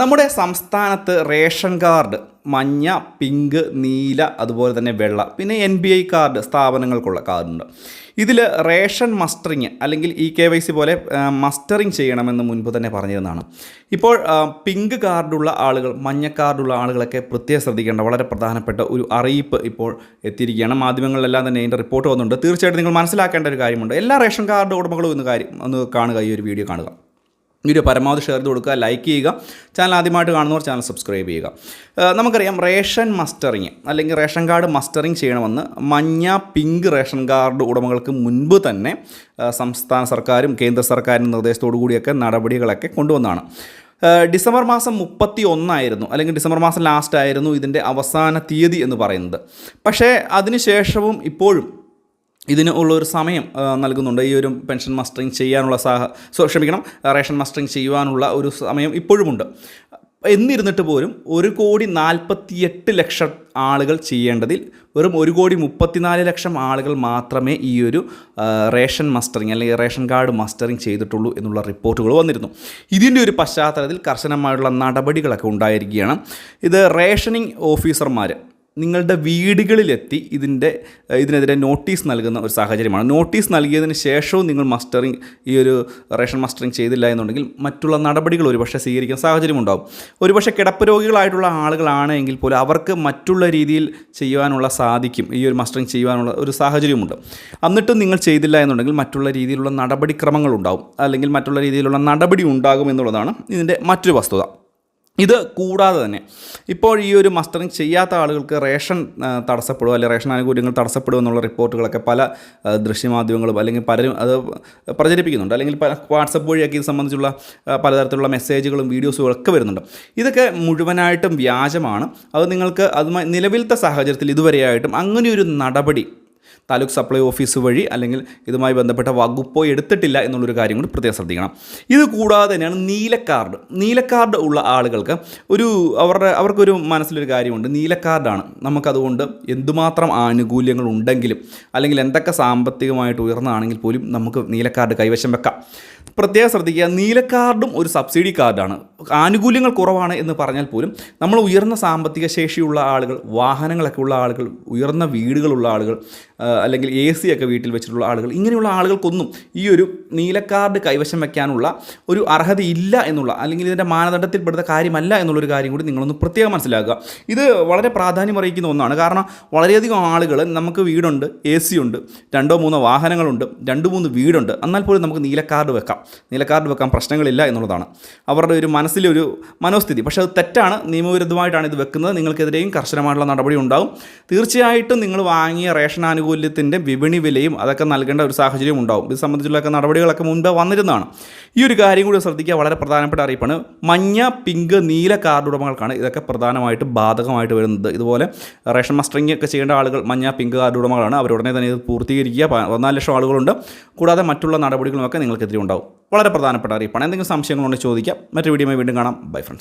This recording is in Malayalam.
നമ്മുടെ സംസ്ഥാനത്ത് റേഷൻ കാർഡ് മഞ്ഞ പിങ്ക് നീല അതുപോലെ തന്നെ വെള്ള പിന്നെ എൻ ബി ഐ കാർഡ് സ്ഥാപനങ്ങൾക്കുള്ള കാർഡുണ്ട്. ഇതിൽ റേഷൻ മസ്റ്ററിങ് അല്ലെങ്കിൽ ഇ കെ വൈ സി പോലെ മസ്റ്ററിങ് ചെയ്യണമെന്ന് മുൻപ് തന്നെ പറഞ്ഞിരുന്നതാണ്. ഇപ്പോൾ പിങ്ക് കാർഡുള്ള ആളുകൾ മഞ്ഞ കാർഡുള്ള ആളുകളൊക്കെ പ്രത്യേകം ശ്രദ്ധിക്കേണ്ട വളരെ പ്രധാനപ്പെട്ട ഒരു അറിയിപ്പ് ഇപ്പോൾ എത്തിയിരിക്കുകയാണ്. മാധ്യമങ്ങളിലെല്ലാം തന്നെ ഇതിന്റെ റിപ്പോർട്ട് വന്നിട്ടുണ്ട്. തീർച്ചയായിട്ടും നിങ്ങൾ മനസ്സിലാക്കേണ്ട ഒരു കാര്യമുണ്ട്. എല്ലാ റേഷൻ കാർഡ് ഉടമകളും ഇന്ന് കാര്യം ഒന്ന് കാണുക ഈ ഒരു വീഡിയോ കാണുക. വീഡിയോ പരമാവധി ഷെയർ ചെയ്ത് കൊടുക്കുക ലൈക്ക് ചെയ്യുക ചാനൽ ആദ്യമായിട്ട് കാണുന്നവർ ചാനൽ സബ്സ്ക്രൈബ് ചെയ്യുക. നമുക്കറിയാം റേഷൻ മസ്റ്ററിങ് അല്ലെങ്കിൽ റേഷൻ കാർഡ് മസ്റ്ററിങ് ചെയ്യണമെന്ന് മഞ്ഞ പിങ്ക് റേഷൻ കാർഡ് ഉടമകൾക്ക് മുൻപ് തന്നെ സംസ്ഥാന സർക്കാരും കേന്ദ്ര സർക്കാരിന്റെ നിർദ്ദേശത്തോടു കൂടിയൊക്കെ നടപടികളൊക്കെ കൊണ്ടുവന്നതാണ്. ഡിസംബർ മാസം മുപ്പത്തി ഒന്നായിരുന്നു അല്ലെങ്കിൽ ഡിസംബർ മാസം ലാസ്റ്റ് ആയിരുന്നു ഇതിന്റെ അവസാന തീയതി എന്ന് പറയുന്നത്. പക്ഷേ അതിനുശേഷവും ഇപ്പോഴും ഇതിന് ഉള്ളൊരു സമയം നൽകുന്നുണ്ട്. ഈ ഒരു പെൻഷൻ മസ്റ്ററിങ് ചെയ്യാനുള്ള സാഹ സോ ക്ഷമിക്കണം. റേഷൻ മസ്റ്ററിങ് ചെയ്യുവാനുള്ള ഒരു സമയം ഇപ്പോഴുമുണ്ട്. എന്നിരുന്നിട്ട് പോലും ഒരു കോടി നാൽപ്പത്തിയെട്ട് ലക്ഷം ആളുകൾ ചെയ്യേണ്ടതിൽ വെറും ഒരു കോടി മുപ്പത്തിനാല് ലക്ഷം ആളുകൾ മാത്രമേ ഈ ഒരു റേഷൻ മസ്റ്ററിങ് അല്ലെങ്കിൽ റേഷൻ കാർഡ് മസ്റ്ററിങ് ചെയ്തിട്ടുള്ളൂ എന്നുള്ള റിപ്പോർട്ടുകൾ വന്നിരുന്നു. ഇതിന്റെ ഒരു പശ്ചാത്തലത്തിൽ കർശനമായുള്ള നടപടികളൊക്കെ ഉണ്ടായിരിക്കുകയാണ്. ഇത് റേഷനിങ് ഓഫീസർമാർ നിങ്ങളുടെ വീടുകളിലെത്തി ഇതിന്റെ ഇതിനെതിരെ നോട്ടീസ് നൽകുന്ന ഒരു സാഹചര്യമാണ്. നോട്ടീസ് നൽകിയതിന് ശേഷവും നിങ്ങൾ മസ്റ്ററിങ് ഈ ഒരു റേഷൻ മസ്റ്ററിങ് ചെയ്തില്ല എന്നുണ്ടെങ്കിൽ മറ്റുള്ള നടപടികൾ ഒരുപക്ഷെ സ്വീകരിക്കുന്ന സാഹചര്യം ഉണ്ടാകും ഒരുപക്ഷെ കിടപ്പ് രോഗികളായിട്ടുള്ള ആളുകളാണ് എങ്കിൽ പോലും അവർക്ക് മറ്റുള്ള രീതിയിൽ ചെയ്യുവാനുള്ള സാധിക്കും. ഈ ഒരു മസ്റ്ററിങ് ചെയ്യുവാനുള്ള ഒരു സാഹചര്യമുണ്ട്. എന്നിട്ടും നിങ്ങൾ ചെയ്തില്ല എന്നുണ്ടെങ്കിൽ മറ്റുള്ള രീതിയിലുള്ള നടപടിക്രമങ്ങൾ ഉണ്ടാവും. അല്ലെങ്കിൽ മറ്റുള്ള രീതിയിലുള്ള നടപടി ഉണ്ടാകും എന്നുള്ളതാണ് ഇതിന്റെ മറ്റൊരു വസ്തുത. ഇത് കൂടാതെ തന്നെ ഇപ്പോൾ ഈ ഒരു മസ്റ്ററിങ് ചെയ്യാത്ത ആളുകൾക്ക് റേഷൻ തടസ്സപ്പെടും അല്ലെങ്കിൽ റേഷൻ ആനുകൂല്യങ്ങൾ തടസ്സപ്പെടും എന്നുള്ള റിപ്പോർട്ടുകളൊക്കെ പല ദൃശ്യമാധ്യമങ്ങളും അല്ലെങ്കിൽ പലരും അത് പ്രചരിപ്പിക്കുന്നുണ്ട്. അല്ലെങ്കിൽ പല വാട്സപ്പ് വഴിയൊക്കെ ഇത് സംബന്ധിച്ചുള്ള പലതരത്തിലുള്ള മെസ്സേജുകളും വീഡിയോസും ഒക്കെ വരുന്നുണ്ട്. ഇതൊക്കെ മുഴുവനായിട്ടും വ്യാജമാണ്. അത് നിങ്ങൾക്ക് അതുമായി നിലവിലത്തെ സാഹചര്യത്തിൽ ഇതുവരെയായിട്ടും അങ്ങനെയൊരു നടപടി താലൂക്ക് സപ്ലൈ ഓഫീസ് വഴി അല്ലെങ്കിൽ ഇതുമായി ബന്ധപ്പെട്ട വകുപ്പോ എടുത്തിട്ടില്ല എന്നുള്ളൊരു കാര്യം കൂടി പ്രത്യേകം ശ്രദ്ധിക്കണം. ഇത് കൂടാതെ തന്നെയാണ് നീലക്കാർഡ്. നീലക്കാർഡ് ഉള്ള ആളുകൾക്ക് ഒരു അവരുടെ അവർക്കൊരു മനസ്സിലൊരു കാര്യമുണ്ട്. നീലക്കാർഡാണ്. നമുക്കതുകൊണ്ട് എന്തുമാത്രം ആനുകൂല്യങ്ങൾ ഉണ്ടെങ്കിലും അല്ലെങ്കിൽ എന്തൊക്കെ സാമ്പത്തികമായിട്ട് ഉയർന്നതാണെങ്കിൽ പോലും നമുക്ക് നീലക്കാർഡ് കൈവശം വെക്കാം. പ്രത്യേകം ശ്രദ്ധിക്കുക നീലക്കാർഡും ഒരു സബ്സിഡി കാർഡാണ്. ആനുകൂല്യങ്ങൾ കുറവാണ് എന്ന് പറഞ്ഞാൽ പോലും നമ്മൾ ഉയർന്ന സാമ്പത്തിക ശേഷിയുള്ള ആളുകൾ വാഹനങ്ങളൊക്കെ ഉള്ള ആളുകൾ ഉയർന്ന വീടുകളുള്ള ആളുകൾ അല്ലെങ്കിൽ എ സി ഒക്കെ വീട്ടിൽ വെച്ചിട്ടുള്ള ആളുകൾ ഇങ്ങനെയുള്ള ആളുകൾക്കൊന്നും ഈ ഒരു നീലക്കാർഡ് കൈവശം വയ്ക്കാനുള്ള ഒരു അർഹത ഇല്ല എന്നുള്ള അല്ലെങ്കിൽ ഇതിന്റെ മാനദണ്ഡത്തിൽപ്പെടുന്ന കാര്യമല്ല എന്നുള്ളൊരു കാര്യം കൂടി നിങ്ങളൊന്ന് പ്രത്യേകം മനസ്സിലാക്കുക. ഇത് വളരെ പ്രാധാന്യം അറിയിക്കുന്ന ഒന്നാണ്. കാരണം വളരെയധികം ആളുകൾ നമുക്ക് വീടുണ്ട് എ സി ഉണ്ട് രണ്ടോ മൂന്നോ വാഹനങ്ങളുണ്ട് രണ്ട് മൂന്ന് വീടുണ്ട് എന്നാൽ പോലും നമുക്ക് നീലക്കാർഡ് വെക്കാം. നീലക്കാർഡ് വെക്കാൻ പ്രശ്നങ്ങളില്ല എന്നുള്ളതാണ്. അവരുടെ ഒരു മനസ്സിലെ ഒരു മനോസ്ഥിതി. പക്ഷേ അത് തെറ്റാണ്. നിയമവിരുദ്ധമായിട്ടാണ് ഇത് വെക്കുന്നത്. നിങ്ങൾക്കെതിരെയും കർശനമായിട്ടുള്ള നടപടി ഉണ്ടാകും തീർച്ചയായിട്ടും നിങ്ങൾ വാങ്ങിയ റേഷൻ ആനുകൂല്യത്തിന്റെ വിപണി വിലയും അതൊക്കെ നൽകേണ്ട ഒരു സാഹചര്യം ഉണ്ടാകും ഇത് സംബന്ധിച്ചുള്ള നടപടികളൊക്കെ മുൻപേ വന്നിരുന്നതാണ്. ഈ ഒരു കാര്യം കൂടി ശ്രദ്ധിക്കുക. വളരെ പ്രധാനപ്പെട്ട അറിയിപ്പാണ്. മഞ്ഞ പിങ്ക് നീല കാർഡ് ഉടമകൾക്കാണ് ഇതൊക്കെ പ്രധാനമായിട്ട് ബാധകമായിട്ട് വരുന്നത്. ഇതുപോലെ റേഷൻ മസ്റ്ററിംഗ് ഒക്കെ ചെയ്യേണ്ട ആളുകൾ മഞ്ഞ പിങ്ക് കാർഡ് ഉടമകളാണ്. അവരുടനെ തന്നെ ഇത് പൂർത്തീകരിക്കുക. പതിനാല് ലക്ഷം ആളുകളുണ്ട്. കൂടാതെ മറ്റുള്ള നടപടികളുമൊക്കെ നിങ്ങൾക്കെതിരെ ഉണ്ടാവും. വളരെ പ്രധാനപ്പെട്ട അറിയിപ്പാണ്. എന്തെങ്കിലും സംശയങ്ങളുണ്ടെങ്കിൽ ചോദിക്കാം. മറ്റൊരു വീഡിയോ വീണ്ടും കാണാം. Bye friends